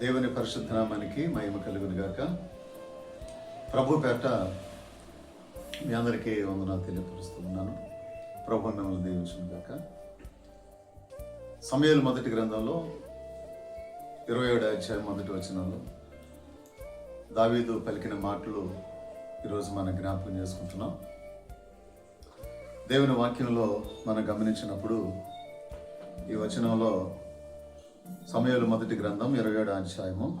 దేవుని పరిశుద్ధ నామానికి మహిమ కలుగును గాక. ప్రభు పేట మీ అందరికీ వందనాలు తెలియపరుస్తున్నాను ప్రభు మిమ్మల్ని దీవించిన గాక. సమయాలు మొదటి గ్రంథంలో ఇరవై ఏడు అధ్యాయం మొదటి వచనంలో దావీదు పలికిన మాటలు ఈరోజు మనం జ్ఞాపకం చేసుకుంటున్నాం. దేవుని వాక్యంలో మనం గమనించినప్పుడు ఈ వచనంలో సమయాలు మొదటి గ్రంథం ఇరవై ఏడు అధ్యాయము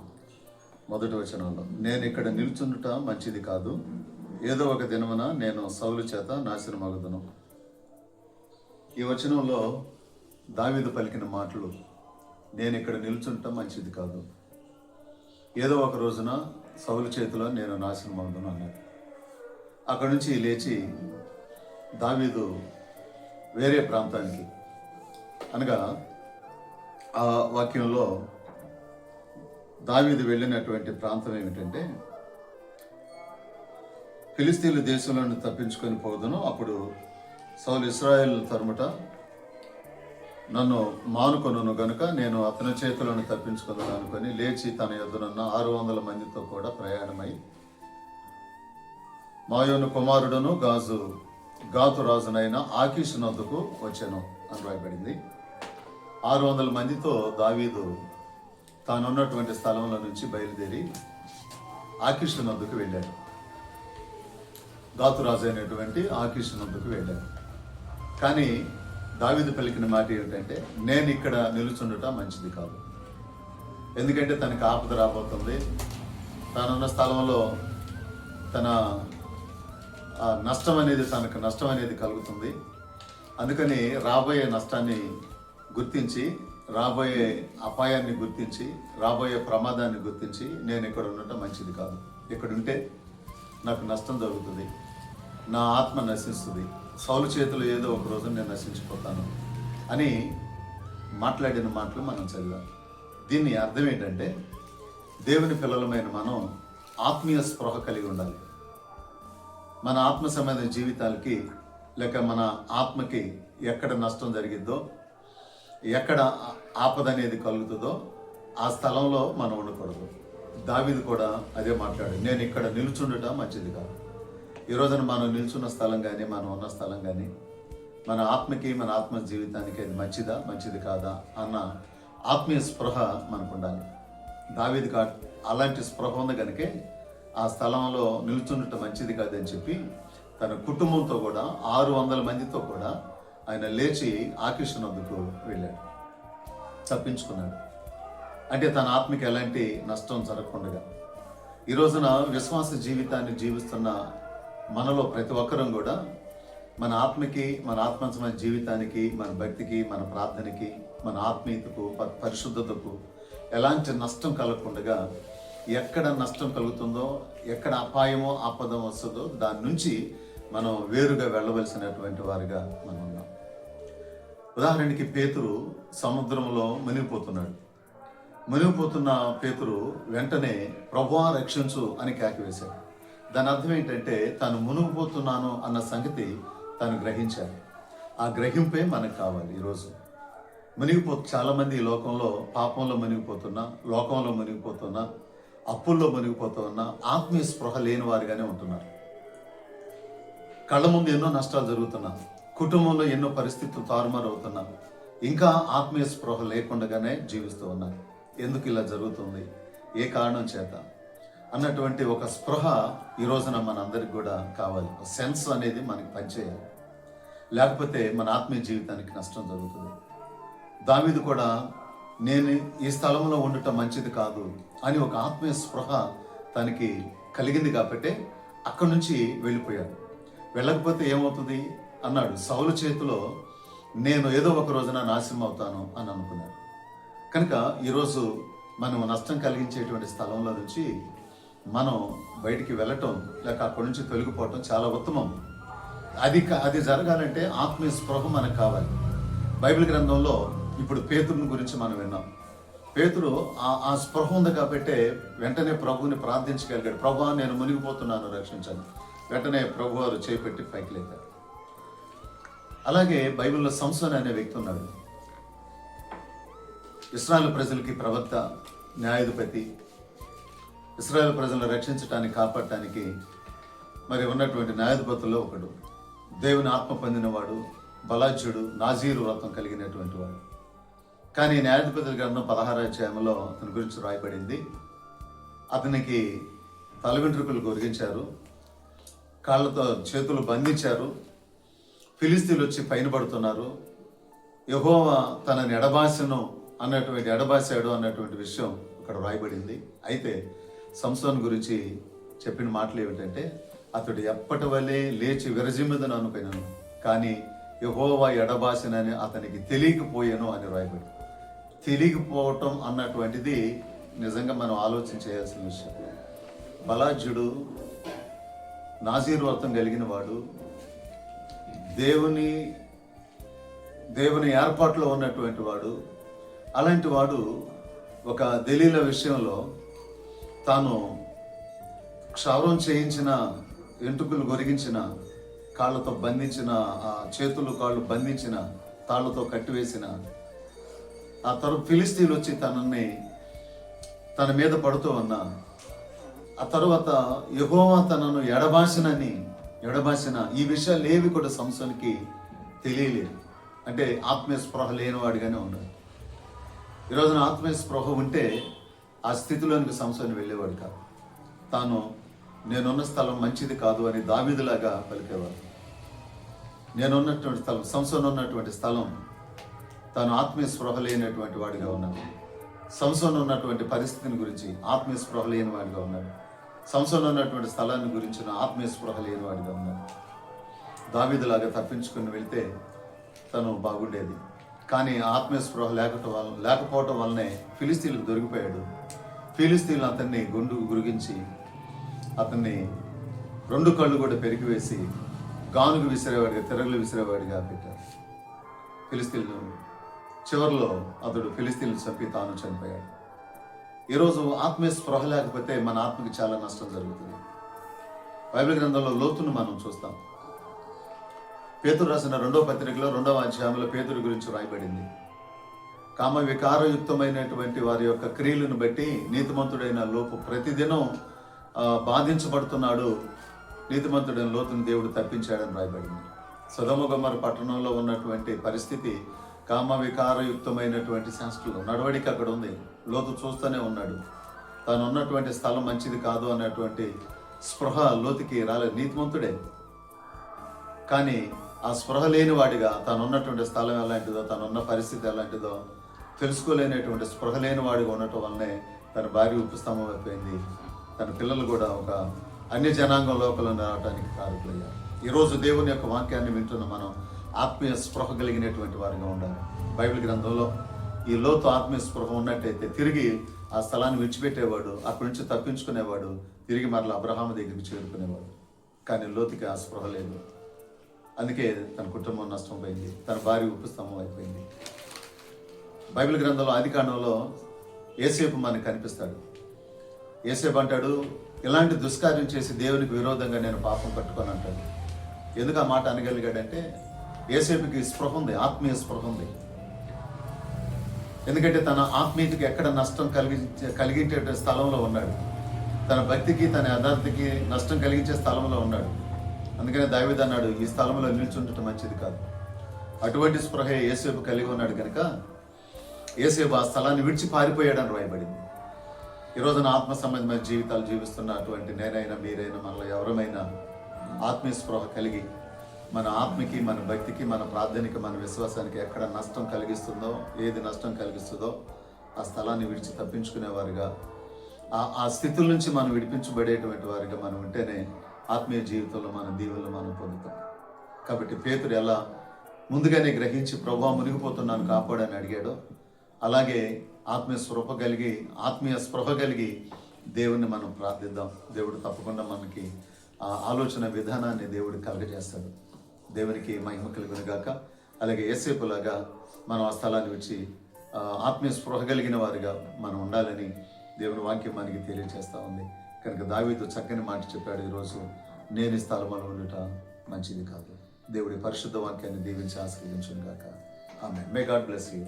మొదటి వచనంలో. నేను ఇక్కడ నిల్చుండుట మంచిది కాదు. ఏదో ఒక దినమున నేను సౌలు చేత నాశనమగుదును ఈ వచనంలో దావీదు పలికిన మాటలు నేను ఇక్కడ నిల్చుండటం మంచిది కాదు. ఏదో ఒక రోజున సౌలు చేతిలో నేను నాశనమగుదును అన్నాడు. అక్కడి నుంచి లేచి దావీదు వేరే ప్రాంతానికి అనగా ఆ వాక్యంలో దావీదు వెళ్ళినటువంటి ప్రాంతం ఏమిటంటే ఫిలిస్తీన్ల దేశంలోని తప్పించుకొని పోదును అప్పుడు సౌలు ఇస్రాయేల్ తరుముట నన్ను మానుకొనును గనుక నేను అతని చేతులను తప్పించుకుందాను అనుకొని లేచి తన యొద్దనున్న ఆరు వందల మందితో కూడా ప్రయాణమై మాయోను కుమారుడును గాజు గాతు రాజునైన ఆకీష్ నద్దుకు వచ్చాను అని రాయబడింది. ఆరు వందల మందితో దావీదు తానున్నటువంటి స్థలంలో నుంచి బయలుదేరి ఆకిష్ నద్దుకు వెళ్ళాడు. గాతురాజు అయినటువంటి ఆకిష్ నద్దుకు వెళ్ళాడు. కానీ దావీదు పలికిన మాట ఏమిటంటే నేను ఇక్కడ నిలుచుండట మంచిది కాదు. ఎందుకంటే తనకి ఆపద రాబోతుంది. తానున్న స్థలంలో తన నష్టం అనేది తనకు నష్టం అనేది కలుగుతుంది. అందుకని రాబోయే నష్టాన్ని గుర్తించి రాబోయే అపాయాన్ని గుర్తించి రాబోయే ప్రమాదాన్ని గుర్తించి నేను ఇక్కడ ఉండటం మంచిది కాదు. ఇక్కడ ఉంటే నాకు నష్టం జరుగుతుంది. నా ఆత్మ నశిస్తుంది. సౌలు చేతులు ఏదో ఒక రోజు నేను నశించిపోతాను అని మాట్లాడిన మాటలు మనం చదివాం. దీన్ని అర్థం ఏంటంటే దేవుని పిల్లలమైన మనం ఆత్మీయ స్పృహ కలిగి ఉండాలి. మన ఆత్మ సంబంధ జీవితాలకి లేక మన ఆత్మకి ఎక్కడ నష్టం జరిగిద్దో ఎక్కడ ఆపద అనేది కలుగుతుందో ఆ స్థలంలో మనం ఉండకూడదు. దావిది కూడా అదే మాట్లాడు నేను ఇక్కడ నిలుచుండటం మంచిది కాదు. ఈ రోజున మనం నిల్చున్న స్థలం కానీ మనం ఉన్న స్థలం కానీ మన ఆత్మకి మన ఆత్మ జీవితానికి అది మంచిదా మంచిది కాదా అన్న ఆత్మీయ స్పృహ మనకు ఉండాలి దావిది కా అలాంటి స్పృహ ఉంది కనుకే ఆ స్థలంలో నిల్చుండటం మంచిది కాదని చెప్పి తన కుటుంబంతో కూడా ఆరు వందల మందితో కూడా ఆయన లేచి ఆకర్షణకు వెళ్ళాడు. తప్పించుకున్నాడు. అంటే తన ఆత్మకి ఎలాంటి నష్టం జరగకుండా ఈ రోజున విశ్వాస జీవితాన్ని జీవిస్తున్న మనలో ప్రతి ఒక్కరం కూడా మన ఆత్మకి మన ఆత్మసమైన జీవితానికి మన భక్తికి మన ప్రార్థనకి మన ఆత్మీయతకు పరిశుద్ధతకు ఎలాంటి నష్టం కలగకుండా ఎక్కడ నష్టం కలుగుతుందో ఎక్కడ అపాయమో ఆపదం వస్తుందో దాని నుంచి మనం వేరుగా వెళ్ళవలసినటువంటి వారిగా మనం ఉదాహరణకి పేతురు సముద్రంలో మునిగిపోతున్నాడు. మునిగిపోతున్న పేతురు వెంటనే ప్రభువా రక్షించు అని కేకవేశాడు దాని అర్థం ఏంటంటే తాను మునిగిపోతున్నాను అన్న సంగతి తాను గ్రహించాలి. ఆ గ్రహింపే మనకు కావాలి ఈరోజు మునిగిపో చాలామంది ఈ లోకంలో పాపంలో మునిగిపోతున్నా లోకంలో మునిగిపోతున్నా అప్పుల్లో మునిగిపోతున్నా ఆత్మీయ స్పృహ లేని వారిగానే ఉంటున్నారు. కళ్ళ ముందు ఎన్నో నష్టాలు జరుగుతున్నా కుటుంబంలో ఎన్నో పరిస్థితులు తారుమారు అవుతున్నారు ఇంకా ఆత్మీయ స్పృహ లేకుండానే జీవిస్తూ ఉన్నారు. ఎందుకు ఇలా జరుగుతుంది? ఏ కారణం చేత? అన్నటువంటి ఒక స్పృహ ఈ రోజున మనందరికి కూడా కావాలి. సెన్స్ అనేది మనకి పనిచేయాలి. లేకపోతే మన ఆత్మీయ జీవితానికి నష్టం జరుగుతుంది. దావీదు కూడా నేను ఈ స్థలంలో ఉండటం మంచిది కాదు అని ఒక ఆత్మీయ స్పృహ తనకి కలిగింది కాబట్టి అక్కడి నుంచి వెళ్ళిపోయాడు. వెళ్ళకపోతే ఏమవుతుంది? అన్నాడు. సౌలు చేతిలో నేను ఏదో ఒక రోజున నాశనం అవుతాను అని అనుకున్నాడు. కనుక ఈరోజు మనం నష్టం కలిగించేటువంటి స్థలంలో నుంచి మనం బయటికి వెళ్ళటం లేక అక్కడి నుంచి తొలగిపోవటం చాలా ఉత్తమం. అది అది జరగాలంటే ఆత్మీయ స్పృహ మనకు కావాలి. బైబిల్ గ్రంథంలో ఇప్పుడు పేతురుని గురించి మనం విన్నాం. పేతురు ఆ ఆ స్పృహ ఉంది కాబట్టి వెంటనే ప్రభువుని ప్రార్థించగలిగాడు. ప్రభు నేను మునిగిపోతున్నాను రక్షించాను వెంటనే ప్రభు వారు చేపెట్టి పైకి లేపారు. అలాగే బైబిల్లో సంసోన్ అనే వ్యక్తి ఉన్నాడు. ఇస్రాయల్ ప్రజలకి ప్రవక్త న్యాయాధిపతి ఇస్రాయల్ ప్రజలను రక్షించడానికి కాపాడటానికి మరి ఉన్నటువంటి న్యాయాధిపతుల్లో ఒకడు. దేవుని ఆత్మ పొందినవాడు బలాజ్యుడు నాజీరు వ్రతం కలిగినటువంటి వాడు. కానీ న్యాయాధిపతుల గ్రంథం పదహార అధ్యాయంలో అతని గురించి రాయబడింది. అతనికి తల వెంట్రుకలు కొరిగించారు. కాళ్ళతో చేతులు బంధించారు. ఫిలిస్తీన్లు వచ్చి పైన పడుతున్నారు. యహోవా తనని ఎడబాసను అన్నటువంటి ఎడబాసాడు అన్నటువంటి విషయం ఇక్కడ రాయబడింది అయితే సంసోన్ గురించి చెప్పిన మాటలు ఏమిటంటే అతడు ఎప్పటి వలె లేచి విరజిమ్మదని అనుకున్నాను కానీ యహోవా ఎడబాసినని అతనికి తెలియకపోయాను అని రాయబడి తెలియకపోవటం అన్నటువంటిది నిజంగా మనం ఆలోచన చేయాల్సిన విషయం. బలాజ్యుడు నాజీర్ వ్రతం కలిగిన వాడు దేవుని దేవుని ఏర్పాట్లో ఉన్నటువంటి వాడు అలాంటి వాడు ఒక దలీల విషయంలో తాను క్షౌరం చేయించిన వెంట్రుకలు గొరిగించిన కాళ్ళతో బంధించిన ఆ చేతులు కాళ్ళు బంధించిన తాళ్ళతో కట్టివేసిన ఆ తరువాత ఫిలిస్తీన్లు వచ్చి తనని తన మీద పడుతూ ఉన్నా ఆ తర్వాత యహోవా తనను ఎడబాసినని ఎడబాసిన ఈ విషయాలు ఏవి కూడా సంస్థనికి తెలియలేదు. అంటే ఆత్మీయ స్పృహ లేనివాడిగానే ఉన్నాడు. ఈరోజున ఆత్మీయ స్పృహ ఉంటే ఆ స్థితిలోనికి సంస్థని వెళ్ళేవాడు కాదు. తాను నేనున్న స్థలం మంచిది కాదు అని దావిదిలాగా పలికేవాడు. నేనున్నటువంటి స్థలం సంసోన్ ఉన్నటువంటి స్థలం తాను ఆత్మీయ స్పృహ లేనటువంటి వాడిగా ఉన్నాడు. సంసోన్ ఉన్నటువంటి పరిస్థితిని గురించి ఆత్మీయ స్పృహ లేని వాడిగా ఉన్నాడు. సంస్థలో ఉన్నటువంటి స్థలాన్ని గురించిన ఆత్మీయ స్పృహ లేని వాడిగా ఉన్నాడు. దావీదులాగా తప్పించుకుని వెళ్తే తను బాగుండేది. కానీ ఆత్మీయ స్పృహ లేకపోవటం వల్ల లేకపోవటం వల్లనే ఫిలిస్తీన్లకు దొరికిపోయాడు. ఫిలిస్తీన్లు అతన్ని గుండు గురిగించి అతన్ని రెండు కళ్ళు కూడా పెరిగివేసి గానుగు విసిరేవాడిగా తిరగలు విసిరేవాడిగా పెట్టారు. ఫిలిస్తీన్లు చివరిలో అతడు ఫిలిస్తీన్లు చంపి తాను చనిపోయాడు. ఈరోజు ఆత్మీయ స్పృహ లేకపోతే మన ఆత్మకి చాలా నష్టం జరుగుతుంది. బైబిల్ గ్రంథంలో లోతును మనం చూస్తాం. పేతురు రాసిన రెండవ పత్రికలో రెండవ అధ్యాయంలో పేతురు గురించి రాయబడింది కామ వికారయుక్తమైనటువంటి వారి యొక్క క్రియలను బట్టి నీతిమంతుడైన లోపు ప్రతిదినం బాధించబడుతున్నాడు. నీతిమంతుడైన లోతుని దేవుడు తప్పించాడని రాయబడింది సుధమగుమర పట్టణంలో ఉన్నటువంటి పరిస్థితి కామ వికారయుక్తమైనటువంటి శాస్త్రులు నడవడిక అక్కడ ఉంది. లోతు చూస్తూనే ఉన్నాడు. తాను ఉన్నటువంటి స్థలం మంచిది కాదు అన్నటువంటి స్పృహ లోతుకి రాలేదు నీతిమంతుడే. కానీ ఆ స్పృహ లేని వాడిగా తాను ఉన్నటువంటి స్థలం ఎలాంటిదో తాను ఉన్న పరిస్థితి ఎలాంటిదో తెలుసుకోలేనటువంటి స్పృహ లేని వాడిగా ఉండటం వల్లనే తన భార్య ఉపస్తంభం అయిపోయింది. తన పిల్లలు కూడా ఒక అన్య జనాంగం లోపల రావడానికి కారకులయ్యారు. ఈరోజు దేవుని యొక్క వాక్యాన్ని వింటున్న మనం ఆత్మీయ స్పృహ కలిగినటువంటి వారిగా ఉండాలి. బైబిల్ గ్రంథంలో ఈ లోతు ఆత్మీయ ఉన్నట్టయితే తిరిగి ఆ స్థలాన్ని విడిచిపెట్టేవాడు అక్కడి నుంచి తప్పించుకునేవాడు తిరిగి మరలా అబ్రహాం దగ్గరికి చేరుకునేవాడు. కానీ లోతుకి ఆ స్పృహ లేదు. అందుకే తన కుటుంబం నష్టం పోయింది. తన భార్య ఉపస్తంభం అయిపోయింది. బైబిల్ గ్రంథంలో ఆది కాండంలో ఏసేపు మనకు కనిపిస్తాడు. ఏసేపు అంటాడు ఇలాంటి దుష్కార్యం చేసి దేవునికి విరోధంగా నేను పాపం కట్టుకొని అంటాడు ఎందుకు ఆ మాట అనగలిగాడంటే ఏసేపుకి స్పృహ ఉంది ఆత్మీయ స్పృహ ఉంది. ఎందుకంటే తన ఆత్మీయతకి ఎక్కడ నష్టం కలిగి కలిగించే స్థలంలో ఉన్నాడు. తన భక్తికి తన యథార్థకి నష్టం కలిగించే స్థలంలో ఉన్నాడు. అందుకనే దావిద్ అన్నాడు ఈ స్థలంలో నిల్చుండటం మంచిది కాదు. అటువంటి స్పృహ ఏసేపు కలిగి ఉన్నాడు కనుక ఏసేపు ఆ స్థలాన్ని విడిచి పారిపోయాడని రాయబడింది. ఈ రోజున ఆత్మ సంబంధమైన జీవితాలు జీవిస్తున్న అటువంటి నేనైనా మీరైనా మనలో ఎవరమైనా ఆత్మీయ స్పృహ కలిగి మన ఆత్మకి మన భక్తికి మన ప్రార్థనకి మన విశ్వాసానికి ఎక్కడ నష్టం కలిగిస్తుందో ఏది నష్టం కలిగిస్తుందో ఆ స్థలాన్ని విడిచి తప్పించుకునేవారుగా. ఆ ఆ స్థితుల నుంచి మనం విడిపించబడేటువంటి వారిగా మనం ఉంటేనే ఆత్మీయ జీవితంలో మన దీవులు మనం పొందుతాం. కాబట్టి పేతుడు ఎలా ముందుగానే గ్రహించి ప్రభావం మునిగిపోతున్నాను కాపాడని అడిగాడో అలాగే ఆత్మీయ స్పృహ కలిగి ఆత్మీయ స్పృహ కలిగి దేవుణ్ణి మనం ప్రార్థిద్దాం. దేవుడు తప్పకుండా మనకి ఆ ఆలోచన విధానాన్ని దేవుడు కలగజేస్తాడు. దేవునికి మహిమ కలుగునుగాక అలాగే ఏసేపులాగా మనం ఆ స్థలాన్ని వచ్చి ఆత్మీయ స్పృహ కలిగిన వారిగా మనం ఉండాలని దేవుని వాక్యం మనకి తెలియజేస్తూ ఉంది. కనుక దావీదు చక్కని మాట చెప్పాడు ఈరోజు. నేను ఈ స్థలంలో ఉండుట మంచిది కాదు. దేవుడి పరిశుద్ధ వాక్యాన్ని దీవించి ఆస్వాదించును ఆమె మే గాడ్ బ్లెస్ యూ